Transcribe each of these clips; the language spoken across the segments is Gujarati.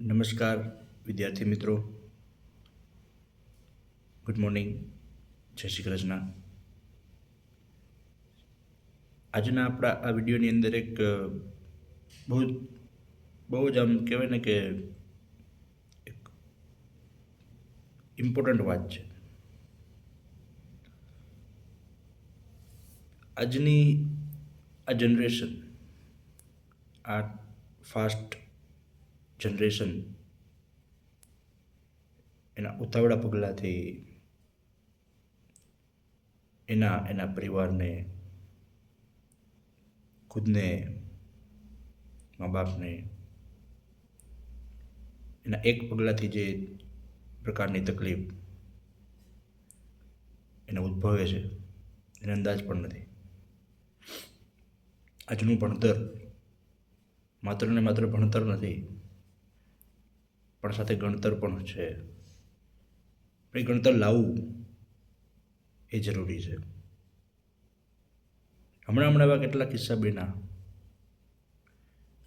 નમસ્કાર, વિદ્યાર્થી મિત્રો. ગુડ મોર્નિંગ જય શ્રી કૃષ્ણ. આજના આપણા આ વિડીયોની અંદર એક બહુ બહુ જ આમ કહેવાય ને કે એક ઇમ્પોર્ટન્ટ વાત છે. આજની આ જનરેશન આ ફાસ્ટ જનરેશન એના ઉતાવળા પગલાંથી એના એના પરિવારને, ખુદને, મા બાપને, એના એક પગલાંથી જે પ્રકારની તકલીફ એને ઉદ્ભવે છે, એને અંદાજ પણ નથી. આજનું ભણતર માત્ર ને માત્ર ભણતર નથી પણ સાથે ગણતર પણ છે. એ ગણતર લાવવું એ જરૂરી છે. હમણાં હમણાં એવા કેટલા કિસ્સા બેના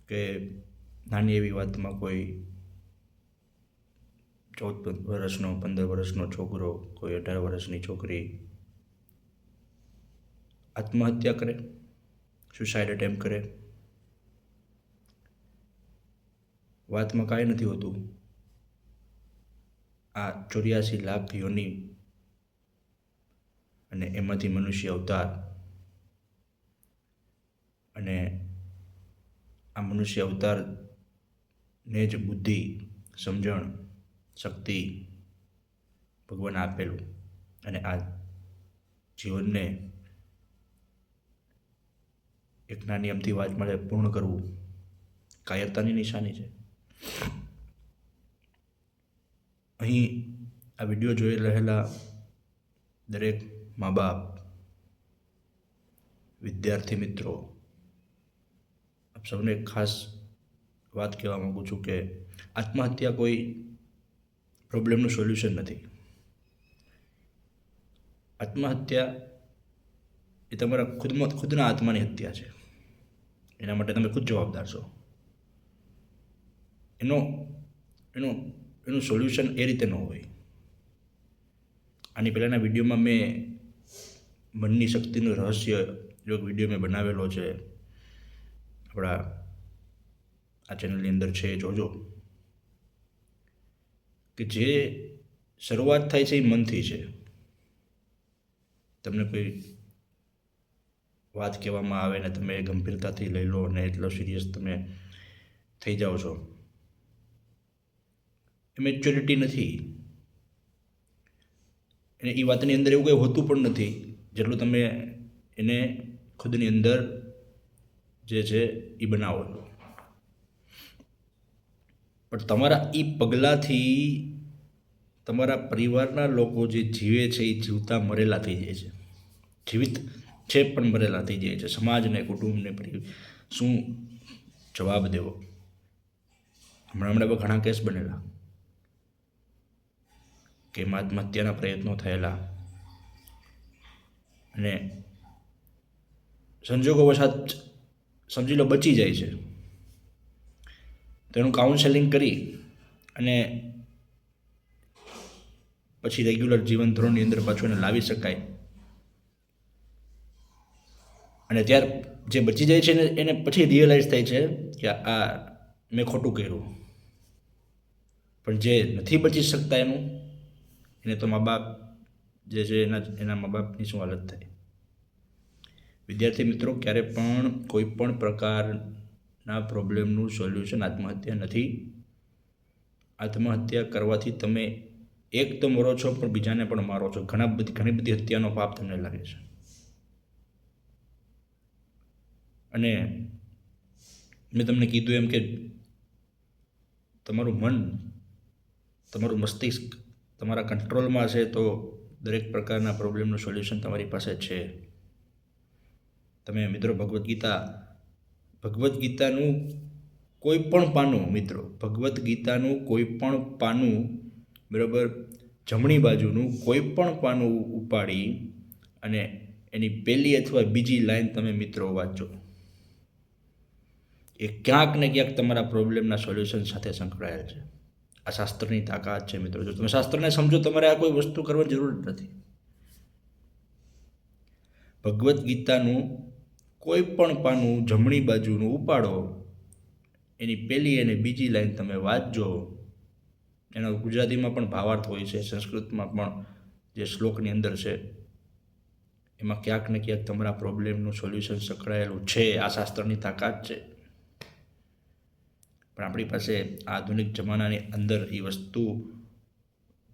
કે નાની એવી વાતમાં કોઈ ચૌદ વર્ષનો, પંદર વર્ષનો છોકરો, કોઈ અઢાર વર્ષની છોકરી આત્મહત્યા કરે સુસાઇડ એટેમ્પ કરે. વાતમાં કાંઈ નથી હોતું. આ ચોર્યાસી લાખ યોની અને એમાંથી મનુષ્ય અવતાર અને આ મનુષ્ય અવતારને જ બુદ્ધિ, સમજણ, શક્તિ ભગવાન આપેલું અને આ જીવનને એક નાની અમથી વાત મળે પૂર્ણ કરવું કાયરતાની નિશાની છે. અહીં આ વીડિયો જોઈ રહેલા દરેક મા બાપ વિદ્યાર્થી મિત્રો, આપ સૌને ખાસ વાત કહેવા માગું છું કે આત્મહત્યા કોઈ પ્રોબ્લેમનું સોલ્યુશન નથી. આત્મહત્યા એ તમારા ખુદમાં, ખુદના આત્માની હત્યા છે. એના માટે તમે ખુદ જવાબદાર છો. એનો એનો એનું સોલ્યુશન એ રીતે ન હોય. આની પહેલાંના વિડીયોમાં મેં મનની શક્તિનું રહસ્ય જો વીડિયો મેં બનાવેલો છે. આપણા આ ચેનલની અંદર છે, જોજો. કે જે શરૂઆત થાય છે એ મનથી છે. તમને કોઈ વાત કહેવામાં આવે ને તમે ગંભીરતાથી લઈ લો અને એટલો સિરિયસ તમે થઈ જાઓ છો. મેચ્યોરિટી નથી. અને એ વાતની અંદર એવું કંઈ હોતું પણ નથી, જેટલું તમે એને ખુદની અંદર જે છે એ બનાવો. પણ તમારા એ પગલાંથી તમારા પરિવારના લોકો જે જીવે છે એ જીવતા મરેલા થઈ જાય છે. જીવિત છે પણ મરેલા થઈ જાય છે. સમાજને, કુટુંબને શું જવાબ દેવો? હમણાં હમણાં ઘણા કેસ બનેલા. કે આત્મહત્યાના પ્રયત્નો થયેલા. અને સંજોગો વસાત સમજી લો બચી જાય છે. તો એનું કાઉન્સેલિંગ કરી અને પછી રેગ્યુલર જીવન ધોરણની અંદર પાછું એને લાવી શકાય. અને ત્યાર જે બચી જાય છે એને પછી રિયલાઇઝ થાય છે કે આ મેં ખોટું કર્યું. પણ જે નથી બચી શકતા એનું એને તો મા બાપ જે છે એના એના મા બાપની શું હાલત થાય વિદ્યાર્થી મિત્રો ક્યારે પણ કોઈ પણ પ્રકારના પ્રોબ્લેમનું સોલ્યુશન આત્મહત્યા નથી આત્મહત્યા કરવાથી તમે એક તો મરો છો પણ બીજાને પણ મારો છો ઘણા બધી ઘણી બધી હત્યાનો પાપ તમને લાગે છે અને મેં તમને કીધું એમ કે તમારું મન તમારું મસ્તિષ્ક તમારા કંટ્રોલમાં છે તો દરેક પ્રકારના પ્રોબ્લેમનું સોલ્યુશન તમારી પાસે છે. તમે મિત્રો ભગવદ્ ગીતા, ભગવદ્ ગીતાનું કોઈ પણ પાનું મિત્રો, ભગવદ્ ગીતાનું કોઈ પણ પાનું બરાબર જમણી બાજુનું કોઈ પણ પાનું ઉપાડી અને એની પહેલી અથવા બીજી લાઈન તમે મિત્રો વાંચો. એ ક્યાંક ને ક્યાંક તમારા પ્રોબ્લેમના સોલ્યુશન સાથે સંકળાયેલ છે. આ શાસ્ત્રની તાકાત છે મિત્રો. જો તમે શાસ્ત્રને સમજો, તમારે આ કોઈ વસ્તુ કરવાની જરૂર નથી. ભગવદ્ ગીતાનું કોઈ પણ પાનું જમણી બાજુનું ઉપાડો, એની પહેલી અને બીજી લાઈન તમે વાંચજો. એનો ગુજરાતીમાં પણ ભાવાર્થ હોય છે, સંસ્કૃતમાં પણ જે શ્લોકની અંદર છે, એમાં ક્યાંક ને ક્યાંક તમારા પ્રોબ્લેમનું સોલ્યુશન સંકળાયેલું છે. આ શાસ્ત્રની તાકાત છે. પણ આપણી પાસે આધુનિક જમાનાની અંદર એ વસ્તુ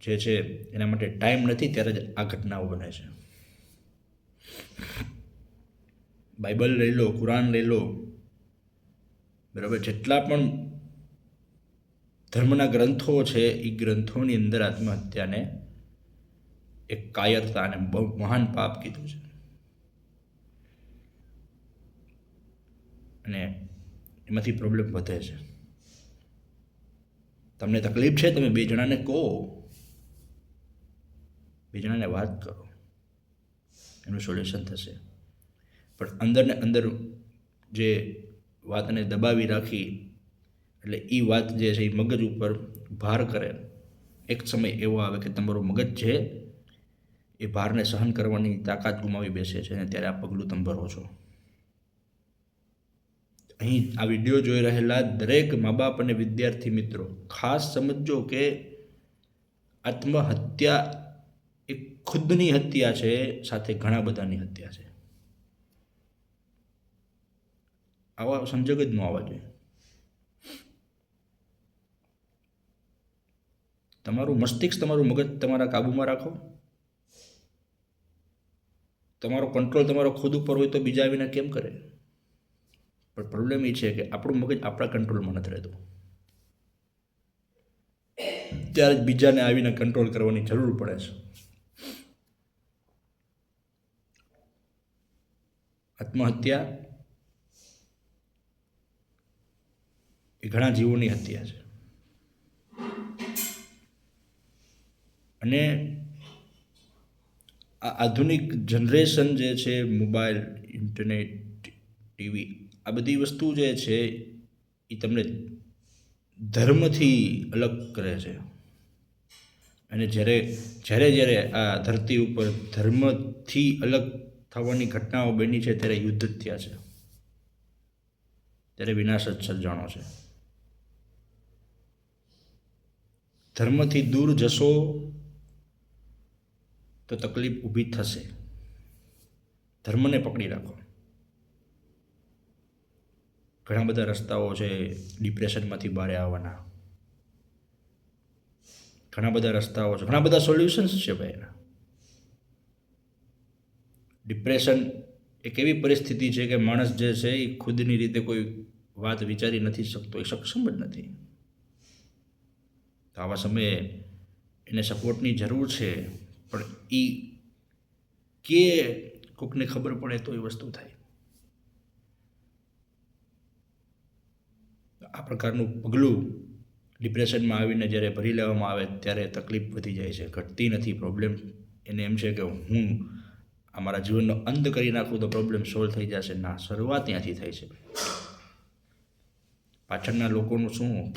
જે છે, એના માટે ટાઈમ નથી, ત્યારે જ આ ઘટનાઓ બને છે. બાઇબલ લઈ લો કુરાન લઈ લો, બરાબર? જેટલા પણ ધર્મના ગ્રંથો છે, એ ગ્રંથોની અંદર આત્મહત્યાને એક કાયરતા અને બહુ મહાન પાપ કીધું છે. અને એમાંથી પ્રોબ્લેમ વધે છે. તમને તકલીફ છે, તમે બે જણાને કહો. બે જણાને વાત કરો. એનું સોલ્યુશન થશે. પણ અંદરને અંદર જે વાતને દબાવી રાખી, એટલે એ વાત જે છે એ મગજ ઉપર ભાર કરે. એક સમય એવો આવે કે તમારું મગજ છે, એ ભારને સહન કરવાની તાકાત ગુમાવી બેસે છે, અને ત્યારે આ પગલું તમે ભરો છો. અહીં આ વીડિયો જોઈ રહેલા દરેક મા બાપ અને વિદ્યાર્થી મિત્રો, ખાસ સમજજો કે આત્મહત્યા એ ખુદની હત્યા છે, સાથે ઘણા બધાની હત્યા છે. આવા સંજોગ જ ન આવવા જોઈએ. તમારું મસ્તિષ્ક તમારું મગજ તમારા કાબૂમાં રાખો. તમારો કંટ્રોલ તમારો ખુદ ઉપર હોય તો બીજા આવીને કેમ કરે? પણ પ્રોબ્લેમ એ છે કે આપણું મગજ આપણા કંટ્રોલમાં નથી રહેતું. ત્યારે જ બીજાને આવીને કંટ્રોલ કરવાની જરૂર પડે છે. આત્મહત્યા એ ઘણા જીવોની હત્યા છે. અને આ આધુનિક જનરેશન જે છે મોબાઈલ ઇન્ટરનેટ ટીવી આ બધી વસ્તુ જે છે એ તમને ધર્મથી અલગ કરે છે. અને જ્યારે જ્યારે જ્યારે આ ધરતી ઉપર ધર્મથી અલગ થવાની ઘટનાઓ બની છે, ત્યારે યુદ્ધ થયા છે. ત્યારે વિનાશ જ સર્જાણો છે. ધર્મથી દૂર જશો તો તકલીફ ઊભી થશે. ધર્મને પકડી રાખો. ઘણા બધા રસ્તાઓ છે, ડિપ્રેશનમાંથી બહાર આવવાના. ઘણા બધા રસ્તાઓ છે. ઘણા બધા સોલ્યુશન્સ છે ભાઈ એના. ડિપ્રેશન એક એવી પરિસ્થિતિ છે કે માણસ જે છે એ ખુદની રીતે કોઈ વાત વિચારી નથી શકતો, એ સક્ષમ જ નથી. તો આવા સમયે એને સપોર્ટની જરૂર છે, પણ એ કે કોકને ખબર પડે તો એ વસ્તુ થાય. આ પ્રકારનું પગલું ડિપ્રેશનમાં આવીને જ્યારે ભરી લેવામાં આવે ત્યારે તકલીફ વધી જાય છે, ઘટતી નથી પ્રોબ્લેમ એને એમ છે કે હું અમારા જીવનનો અંત કરી નાખું તો પ્રોબ્લેમ સોલ્વ થઈ જશે. ના, શરૂઆત ત્યાંથી થાય છે. પાછળના લોકોનું શું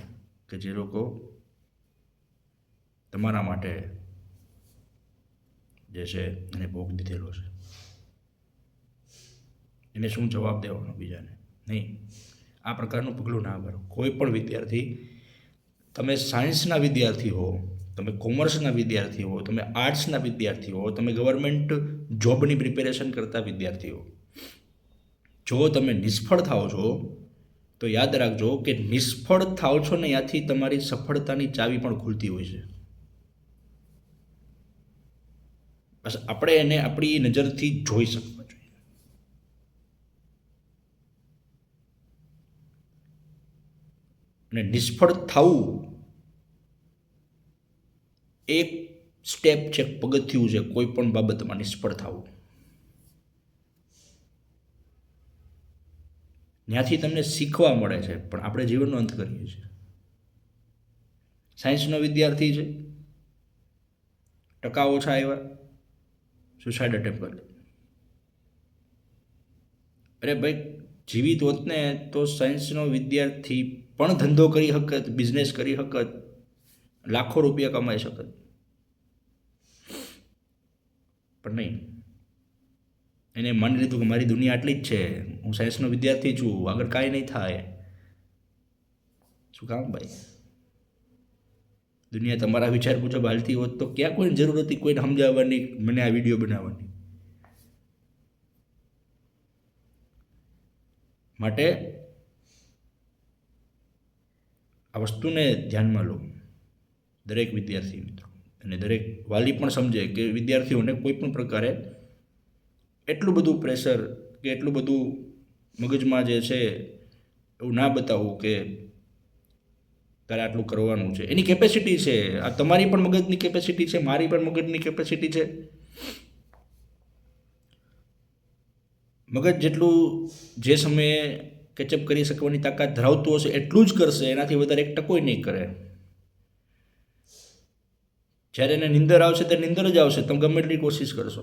કે જે લોકો તમારા માટે જે છે એને ભોગ દીધેલો છે? એને શું જવાબ દેવાનો બીજાને? નહીં. આ પ્રકારનું પગલું ના ભરો. કોઈ પણ વિદ્યાર્થી, તમે સાયન્સના વિદ્યાર્થી હો, તમે કોમર્સના વિદ્યાર્થી હો, તમે આર્ટ્સના વિદ્યાર્થી હો, તમે ગવર્મેન્ટ જોબની પ્રિપેરેશન કરતા વિદ્યાર્થી હો, જો તમે નિષ્ફળ થાઓ છો, તો યાદ રાખજો કે નિષ્ફળ થાઓ છો ને ત્યાંથી તમારી સફળતાની ચાવી પણ ખુલતી હોય છે. બસ આપણે એને આપણી નજરથી જોઈ શકવા જોઈએ અને નિષ્ફળ થવું એક સ્ટેપ છે પગથિયું છે કોઈ પણ બાબતમાં નિષ્ફળ થવું. ત્યાંથી તમને શીખવા મળે છે પણ આપણે જીવનનો અંત કરીએ છીએ. સાયન્સનો વિદ્યાર્થી છે ટકા ઓછા આવ્યા સુસાઇડ અટેમ્પ કરી. અરે ભાઈ જીવિત હોત ને તો સાયન્સનો વિદ્યાર્થી પણ ધંધો કરી શકત બિઝનેસ કરી શકત, લાખો રૂપિયા કમાઈ શકત. પણ નહીં. એને માની લીધું કે મારી દુનિયા આટલી જ છે. હું સાયન્સનો વિદ્યાર્થી છું. આગળ કાંઈ નહીં થાય. શું કામ ભાઈ? દુનિયા તમારા વિચાર મુજબ હાલતી હોત તો ક્યાં કોઈને જરૂર હતી કોઈને સમજાવવાની, મને આ વીડિયો બનાવવાની? માટે આ વસ્તુને ધ્યાનમાં લો. દરેક વિદ્યાર્થી મિત્રો. અને દરેક વાલી પણ સમજે કે વિદ્યાર્થીઓને કોઈ પણ પ્રકારે એટલું બધું પ્રેશર કે એટલું બધું મગજમાં જે છે એવું ના બતાવવું કે તારે આટલું કરવાનું છે. એની કેપેસિટી છે. આ તમારી પણ મગજની કેપેસિટી છે, મારી પણ મગજની કેપેસિટી છે. મગજ જેટલું જે સમયે કેચઅપ કરી શકવાની તાકાત ધરાવતું હશે, એટલું જ કરશે, એનાથી વધારે એક ટકોય નહીં કરે. જ્યારે એને નિંદર આવશે ત્યારે નિંદર જ આવશે, તમે ગમે એટલી કોશિશ કરશો.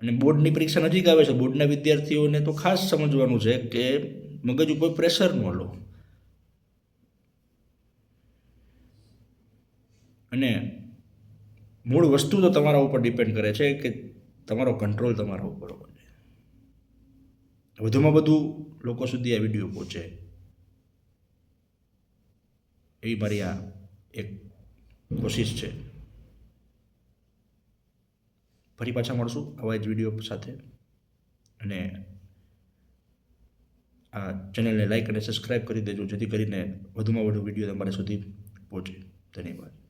અને બોર્ડની પરીક્ષા નજીક આવે છે, બોર્ડના વિદ્યાર્થીઓને તો ખાસ સમજવાનું છે કે મગજ ઉપર પ્રેશર ન લો. અને મૂળ વસ્તુ તો તમારા ઉપર ડિપેન્ડ કરે છે કે તમારો કંટ્રોલ તમારા ઉપર જોઈએ વધુમાં વધુ લોકો સુધી આ વીડિયો પહોંચે. એવી મારી આ એક કોશિશ છે. ફરી પાછા મળશું આવા જ વીડિયો સાથે. અને આ ચેનલને લાઈક અને સબસ્ક્રાઈબ કરી દેજો, જેથી કરીને વધુમાં વધુ વીડિયો તમારા સુધી પહોંચે. ધન્યવાદ.